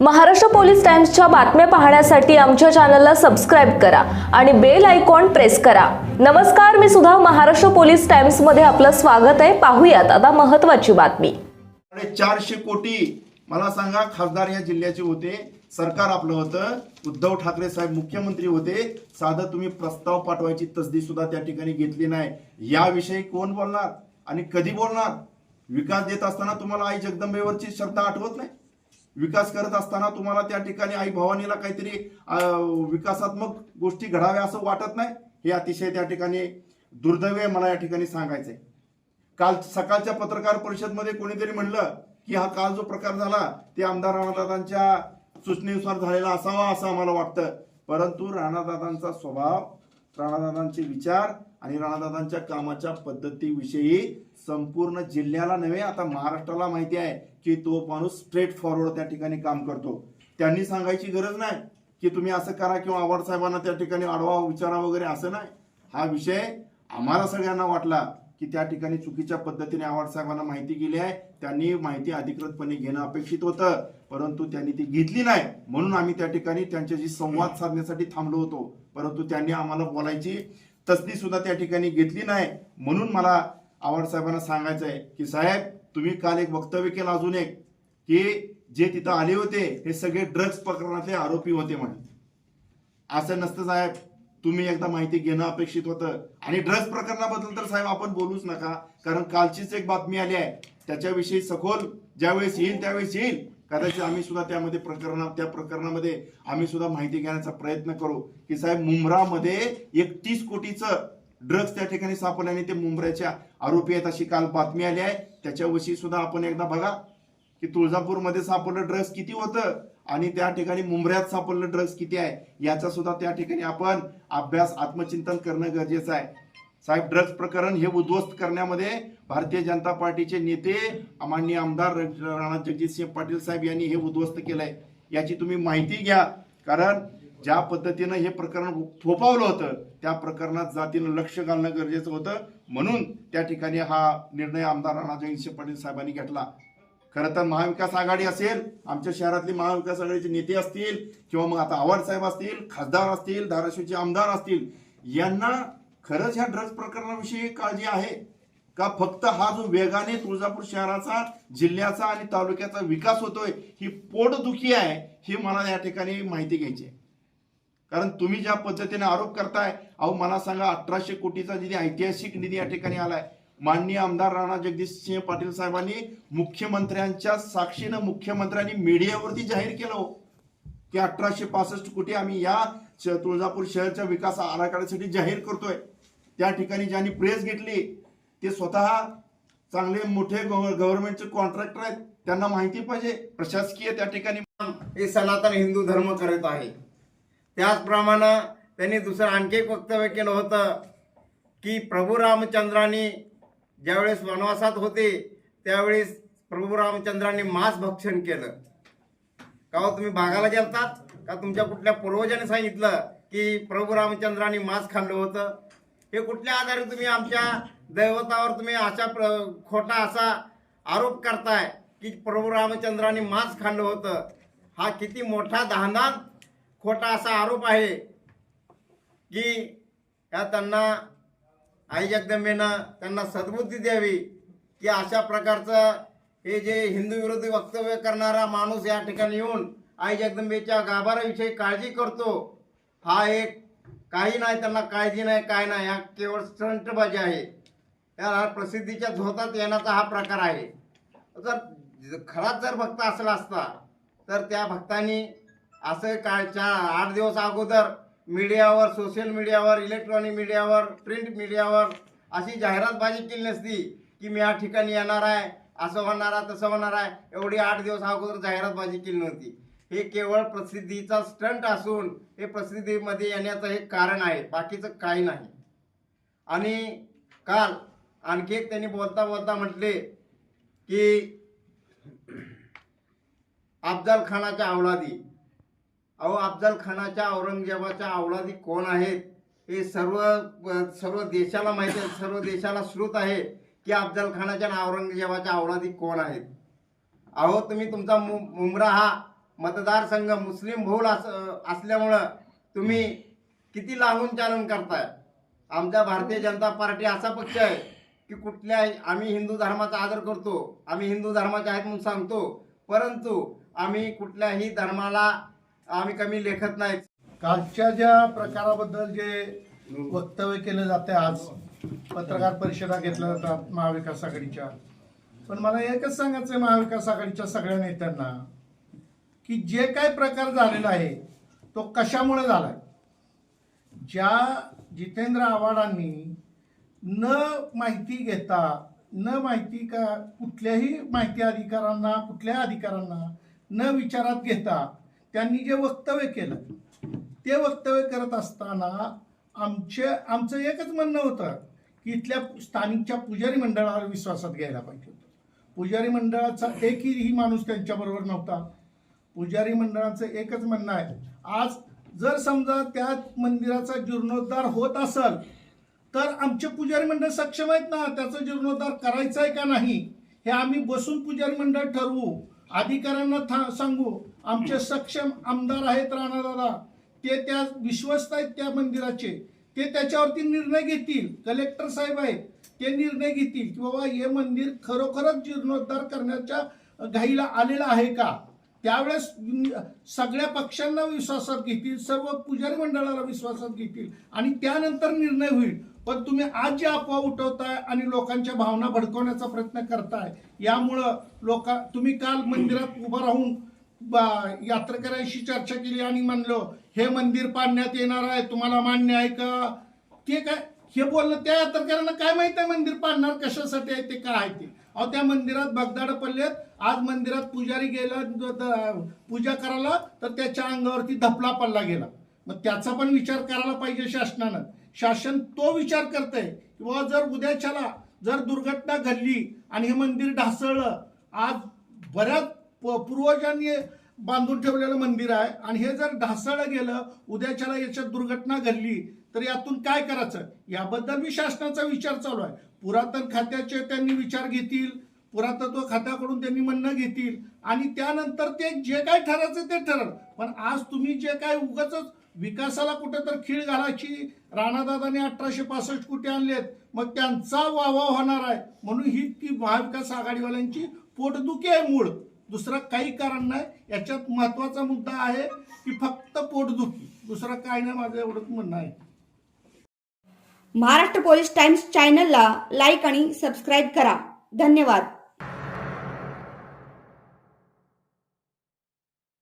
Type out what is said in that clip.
Maharashtra police टाइम्सच्या बातम्या पाहण्यासाठी आमच्या चॅनलला सबस्क्राईब करा आणि बेल आयकॉन प्रेस करा. नमस्कार मी सुद्धा महाराष्ट्र पोलीस टाइम्समध्ये आपलं स्वागत आहे. पाहूयात आता महत्वाची बातमी. चारशे कोटी मला सांगा खासदार या जिल्ह्याचे होते सरकार आपलं होतं उद्धव ठाकरे साहेब मुख्यमंत्री होते साधं तुम्ही प्रस्ताव पाठवायची तसदी सुद्धा त्या ठिकाणी घेतली नाही. याविषयी कोण बोलणार आणि कधी बोलणार? विकास देत असताना तुम्हाला आई जगदंबेवरची शब्द आठवत नाही? विकास करत असताना तुम्हाला त्या ठिकाणी आई भवानीला काहीतरी विकासात्मक गोष्टी घडाव्या असं वाटत नाही? हे अतिशय त्या ठिकाणी दुर्दैव आहे मला या ठिकाणी सांगायचंय. काल सकाळच्या पत्रकार परिषदमध्ये कोणीतरी म्हणलं की हा काल जो प्रकार झाला ते आमदार राणादादांच्या सूचनेनुसार झालेला असावा असं आम्हाला वाटतं. परंतु राणादादांचा स्वभाव राणादादांचे विचार आणि राणादादांच्या कामाच्या पद्धतीविषयी संपूर्ण जिल्ह्याला नव्हे आता महाराष्ट्राला माहिती आहे की तो माणूस स्ट्रेट फॉरवर्ड त्या ठिकाणी काम करतो. त्यांनी सांगायची गरज नाही की तुम्ही असं करा किंवा आव्हाड साहेबांना त्या ठिकाणी अडवा विचारा वगैरे असं नाही. हा विषय आम्हाला सगळ्यांना वाटला की त्या ठिकाणी चुकीच्या पद्धतीने आव्हाड साहेबांना माहिती गेली आहे. त्यांनी माहिती अधिकृतपणे घेणं अपेक्षित होतं परंतु त्यांनी ती घेतली नाही. म्हणून आम्ही त्या ठिकाणी त्यांच्याशी संवाद साधण्यासाठी थांबलो होतो. परंतु त्यांनी आम्हाला बोलायची तसदी सुद्धा त्या ठिकाणी घेतली नाही. म्हणून मला आव्हाड साहेबांना सांगायचं आहे की साहेब तुम्ही काल एक वक्तव्य केलं अजून एक की जे तिथं आले होते हे सगळे ड्रग्ज प्रकरणातले आरोपी होते म्हणे असं नसतं साहेब. तुम्ही एकदा माहिती घेणं अपेक्षित होतं. आणि ड्रग्ज प्रकरणाबद्दल तर साहेब आपण बोलूच नका. कारण कालचीच एक बातमी आली आहे. त्याच्याविषयी सखोल ज्यावेळेस येईल त्यावेळेस येईल. कदाचित आम्ही सुद्धा त्यामध्ये प्रकरण त्या प्रकरणामध्ये आम्ही सुद्धा माहिती घेण्याचा प्रयत्न करू. की साहेब मुंब्रामध्ये एकतीस कोटीचं ड्रग्ज त्या ठिकाणी सापडल्याने ते मुंबऱ्याच्या आरोपी आहेत अशी काल बातमी आली आहे. त्याच्याविषयी सुद्धा आपण एकदा बघा की तुळजापूरमध्ये सापडलं ड्रग्ज किती होतं आणि त्या ठिकाणी मुंबऱ्यात सापडलं ड्रग्ज किती आहे याचा सुद्धा त्या ठिकाणी आपण अभ्यास आत्मचिंतन करणं गरजेचं आहे. साहेब ड्रग्ज प्रकरण हे उद्ध्वस्त करण्यामध्ये भारतीय जनता पार्टीचे नेते माननीय आमदार राणा जगजितसिंह पाटील साहेब यांनी हे उद्ध्वस्त केलंय. याची तुम्ही माहिती घ्या. कारण ज्या पद्धतीनं हे प्रकरण थोपावलं होतं त्या प्रकरणात जातीनं लक्ष घालणं गरजेचं होतं. म्हणून त्या ठिकाणी हा निर्णय आमदार राणा जगजितसिंह पाटील साहेबांनी घेतला. खरं तर महाविकास आघाडी असेल आमच्या शहरातले महाविकास आघाडीचे नेते असतील किंवा मग आता आव्हाड साहेब असतील खासदार असतील धाराशिवचे आमदार असतील यांना खरंच ह्या ड्रग्ज प्रकरणाविषयी काळजी आहे? का फक्त हा जो वेगाने तुळजापूर शहराचा जिल्ह्याचा आणि तालुक्याचा विकास होतोय ही पोटदुखी आहे ही मला या ठिकाणी माहिती घ्यायची आहे. कारण तुम्ही ज्या पद्धतीने आरोप करताय अहो मला सांगा अठराशे कोटीचा निधी ऐतिहासिक निधी या ठिकाणी आलाय. माननीय आमदार राणा जगदीशसिंह पाटील साहेबांनी मुख्यमंत्र्यांच्या साक्षीनं मुख्यमंत्र्यांनी मीडियावरती जाहीर केलं हो, की अठराशे पासष्ट कोटी आम्ही या श- तुळजापूर शहरच्या विकास आराखड्यासाठी जाहीर करतोय. त्या ठिकाणी ज्यांनी प्रेस घेतली ते स्वतः चांगले मोठे गव्हर्नमेंटचे कॉन्ट्रॅक्टर आहेत. त्यांना माहिती पाहिजे. प्रशासकीय त्या ठिकाणी हे सनातन हिंदू धर्म करत आहे. त्याचप्रमाणे त्यांनी दुसरं आणखी एक वक्तव्य केलं होतं की प्रभू रामचंद्रांनी ज्यावेळेस वनवासात होते त्यावेळेस प्रभू रामचंद्रांनी मांस भक्षण केलं. का हो तुम्ही भागाला गेलतात? का तुमच्या कुठल्या पूर्वजाने सांगितलं की प्रभू रामचंद्रांनी मांस खाल्लं होतं? हे कुठल्या आधारे तुम्ही आमच्या दैवतावर तुम्ही अशा प्र खोटा असा आरोप करताय की प्रभू रामचंद्रांनी मांस खाल्लं होतं? हा किती मोठा दहानान खोटा असा आरोप आहे की या त्यांना आई जगदंबेनं त्यांना सद्बुद्धी द्यावी की अशा प्रकारचं हे जे हिंदू विरोधी वक्तव्य करणारा माणूस या ठिकाणी येऊन आई जगदंबेच्या गाभाराविषयी काळजी करतो हा एक काही नाही त्यांना काळजी नाही काय नाही हा केवळ स्टंटबाजी आहे. या प्रसिद्धीच्या झोतात येण्याचा हा प्रकार आहे. जर खराच जर भक्त असला असता तर त्या भक्तांनी असं कालच्या आठ दिवस अगोदर मीडियावर सोशल मीडियावर इलेक्ट्रॉनिक मीडियावर प्रिंट मीडियावर अशी जाहिरातबाजी केली नसती की मी या ठिकाणी येणार आहे असं होणार आहे तसं होणार आहे. एवढी आठ दिवस अगोदर जाहिरातबाजी केली नव्हती. हे केवळ प्रसिद्धीचा स्टंट असून हे प्रसिद्धीमध्ये येण्याचं हे कारण आहे बाकीचं काही नाही. आणि काल आणखी एक त्यांनी बोलता बोलता म्हटले की अफजल खानाच्या अवलादी अहो अफजल खानाच्या औरंगजेबाच्या अवलादी कोण आहेत? हे सर्व सर्व देशाला माहिती आहे सर्व देशाला श्रुत आहे की अफजल खानाच्या आणि औरंगजेबाच्या अवलादी कोण आहेत? अहो तुम्ही तुमचा मु मुमरा हा मतदारसंघ मुस्लिम बहुल अस असल्यामुळं तुम्ही किती लांबून चालन करताय? आमच्या भारतीय जनता पार्टी असा पक्ष आहे की कुठल्या आम्ही हिंदू धर्माचा आदर करतो आम्ही हिंदू धर्माचे आहेत म्हणून सांगतो परंतु आम्ही कुठल्याही धर्माला आम्ही कमी लेखत नाही कालच्या ज्या प्रकाराबद्दल जे वक्तव्य केलं जाते आज पत्रकार परिषदा घेतल्या जातात महाविकास आघाडीच्या. पण मला एकच सांगायचं आहे महाविकास आघाडीच्या सगळ्या नेत्यांना की जे काय प्रकार झालेला आहे तो कशामुळे झालाय? ज्या जितेंद्र आव्हाडांनी न माहिती घेता न माहिती का कुठल्याही माहिती अधिकारांना कुठल्या अधिकारांना न विचारात घेता त्यांनी जे वक्तव्य केलं ते वक्तव्य करत असताना आमचे आमचं एकच म्हणणं होतं की इथल्या स्थानिकच्या पुजारी मंडळावर विश्वासात घ्यायला पाहिजे होतं. पुजारी मंडळाचा एकही माणूस त्यांच्याबरोबर नव्हता. पुजारी मंडळाचं एकच म्हणणं आहे आज जर समजा त्या मंदिराचा जीर्णोद्धार होत असेल तर आमचे पुजारी मंडळ सक्षम आहेत ना? त्याचा जीर्णोद्धार करायचा आहे का नाही? हे आम्ही बसून पुजारी मंडळ ठरवू अधिकाऱ्यांना था सांगू. आमचे सक्षम आमदार आहेत राणादादा ते त्या विश्वस्त आहेत त्या मंदिराचे. ते त्याच्यावरती निर्णय घेतील. कलेक्टर साहेब आहेत. ते निर्णय घेतील की बाबा हे मंदिर खरोखरच जीर्णोद्धार करण्याच्या घाईला आलेलं आहे का? त्यावेळेस सगळ्या पक्षांना विश्वासात घेतील सर्व पुजारी मंडळाला विश्वासात घेतील आणि त्यानंतर निर्णय होईल. पण तुम्ही आज जे अफवा उठवताय आणि लोकांच्या भावना भडकवण्याचा प्रयत्न करताय यामुळं लोक तुम्ही काल मंदिरात उभं राहून यात्रेकऱ्यांशी चर्चा केली आणि म्हणलं हे मंदिर पाडण्यात येणार आहे तुम्हाला मान्य आहे का? ते काय हे बोललं त्या यात्रेकऱ्यांना काय माहीत आहे मंदिर पाडणार कशासाठी आहे ते काय आहे ते? अहो त्या मंदिरात बगदाड पडलेत. आज मंदिरात पुजारी गेला पूजा करायला तर त्याच्या अंगावरती धपला पडला गेला. मग त्याचा पण विचार करायला पाहिजे शासनानं. शासन तो विचार करतंय किंवा बाबा जर उद्याच्याला जर दुर्घटना घडली आणि हे मंदिर ढासळलं आज बऱ्याच पूर्वजांनी बांधून ठेवलेलं मंदिर आहे. आणि हे जर ढासळलं गेलं उद्याच्याला याच्यात दुर्घटना घडली तर यातून काय करायचं? याबद्दल मी शासनाचा विचार चालू आहे. पुरातन खात्याचे त्यांनी विचार घेतील पुरातत्व खात्याकडून त्यांनी म्हणणं घेतील आणि त्यानंतर ते जे काय ठरायचं ते ठरल. पण आज तुम्ही जे काय उगाच विकासाला कुठे तर खीळ घालायची राणादादाने अठराशे पासष्ट कुठे आणलेत मग त्यांचा वावा होणार आहे. म्हणून ही ती महाविकास आघाडीवाल्यांची पोटदुखी आहे मूळ. दुसरं काही कारण नाही. याच्यात महत्त्वाचा मुद्दा आहे की फक्त पोटदुखी. दुसरं काय नाही माझं एवढंच म्हणणं आहे. महाराष्ट्र पोलीस टाइम्स चॅनलला लाईक आणि सबस्क्राईब करा. धन्यवाद.